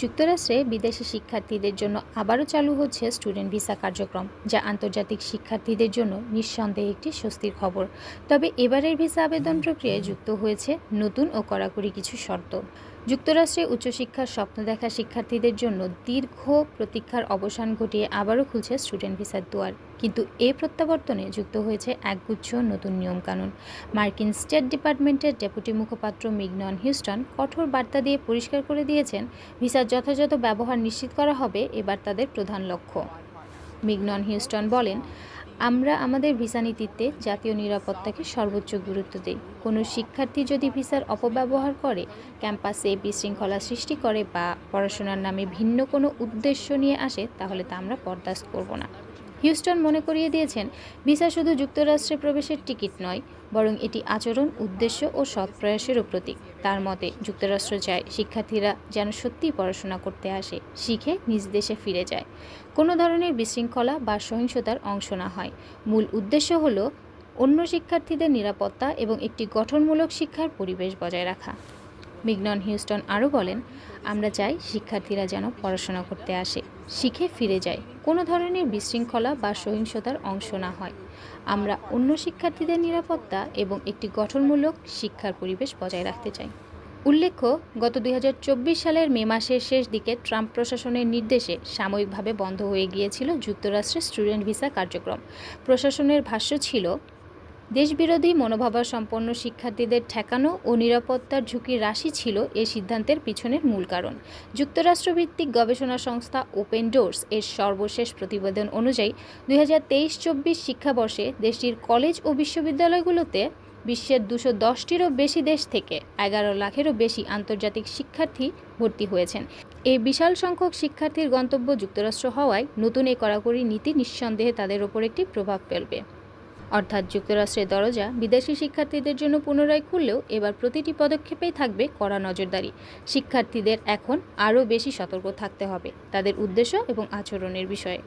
যুক্তরাষ্ট্রে বিদেশি শিক্ষার্থীদের জন্য আবারও চালু হচ্ছে স্টুডেন্ট ভিসা কার্যক্রম, যা আন্তর্জাতিক শিক্ষার্থীদের জন্য নিঃসন্দেহে একটি স্বস্তির খবর। তবে এবারের ভিসা আবেদন প্রক্রিয়ায় যুক্ত হয়েছে নতুন ও কড়াকড়ি কিছু শর্ত। যুক্তরাষ্ট্রে উচ্চশিক্ষার স্বপ্ন দেখা শিক্ষার্থীদের জন্য দীর্ঘ প্রতীক্ষার অবসান ঘটিয়ে আবারও খুলছে স্টুডেন্ট ভিসার দুয়ার। কিন্তু এ প্রত্যাবর্তনে যুক্ত হয়েছে একগুচ্ছ নতুন নিয়মকানুন। মার্কিন স্টেট ডিপার্টমেন্টের ডেপুটি মুখপাত্র মিগনন হিউস্টন কঠোর বার্তা দিয়ে পরিষ্কার করে দিয়েছেন, ভিসার যথাযথ ব্যবহার নিশ্চিত করা হবে, এবার তাদের প্রধান লক্ষ্য। মিগনন হিউস্টন বলেন আমরা আমাদের ভিসা নীতিতে জাতীয় নিরাপত্তাকে সর্বোচ্চ গুরুত্ব দিই। কোনো শিক্ষার্থী যদি ভিসার অপব্যবহার করে, ক্যাম্পাসে বিশৃঙ্খলা সৃষ্টি করে বা পড়াশোনার নামে ভিন্ন কোনো উদ্দেশ্য নিয়ে আসে, তাহলে তা আমরা বরদাস্ত করব না। হিউস্টন মনে করিয়ে দিয়েছেন, ভিসা শুধু যুক্তরাষ্ট্রে প্রবেশের টিকিট নয়, বরং এটি আচরণ, উদ্দেশ্য ও সৎ প্রয়াসেরও প্রতীক। তার মতে, যুক্তরাষ্ট্র চায় শিক্ষার্থীরা যেন সত্যিই পড়াশোনা করতে আসে, শিখে নিজ দেশে ফিরে যায়। কোনো ধরনের বিশৃঙ্খলা বা সহিংসতার অংশ না হয়। মূল উদ্দেশ্য হল অন্য শিক্ষার্থীদের নিরাপত্তা এবং একটি গঠনমূলক শিক্ষার পরিবেশ বজায় রাখা। মিগনন হিউস্টন আরও বলেন, আমরা চাই শিক্ষার্থীরা যেন পড়াশোনা করতে আসে, শিখে ফিরে যায়। কোনো ধরনের বিশৃঙ্খলা বা সহিংসতার অংশ না হয়। আমরা অন্য শিক্ষার্থীদের নিরাপত্তা এবং একটি গঠনমূলক শিক্ষার পরিবেশ বজায় রাখতে চাই। উল্লেখ্য, গত দুই হাজার চব্বিশ সালের মে মাসের শেষ দিকে ট্রাম্প প্রশাসনের নির্দেশে সাময়িকভাবে বন্ধ হয়ে গিয়েছিল যুক্তরাষ্ট্রের স্টুডেন্ট ভিসা কার্যক্রম। প্রশাসনের ভাষ্য ছিল দেশবিরোধী মনোভাবাসম্পন্ন শিক্ষার্থীদের ঠেকানো ও নিরাপত্তার ঝুঁকি রাশি ছিল এ সিদ্ধান্তের পিছনের মূল কারণ। যুক্তরাষ্ট্রভিত্তিক গবেষণা সংস্থা ওপেন ডোর্স এর সর্বশেষ প্রতিবেদন অনুযায়ী দুই হাজার তেইশ চব্বিশ শিক্ষাবর্ষে দেশটির কলেজ ও বিশ্ববিদ্যালয়গুলোতে বিশ্বের দুশো দশটিরও বেশি দেশ থেকে এগারো লাখেরও বেশি আন্তর্জাতিক শিক্ষার্থী ভর্তি হয়েছেন। এই বিশাল সংখ্যক শিক্ষার্থীর গন্তব্য যুক্তরাষ্ট্র হওয়ায় নতুন এই কড়াকড়ি নীতি নিঃসন্দেহে তাদের ওপর একটি প্রভাব ফেলবে। অর্থাৎ যুক্তরাষ্ট্রের দরজা বিদেশি শিক্ষার্থীদের জন্য পুনরায় খুললেও এবার প্রতিটি পদক্ষেপেই থাকবে কড়া নজরদারি। শিক্ষার্থীদের এখন আরও বেশি সতর্ক থাকতে হবে, তাদের উদ্দেশ্য এবং আচরণের বিষয়ে।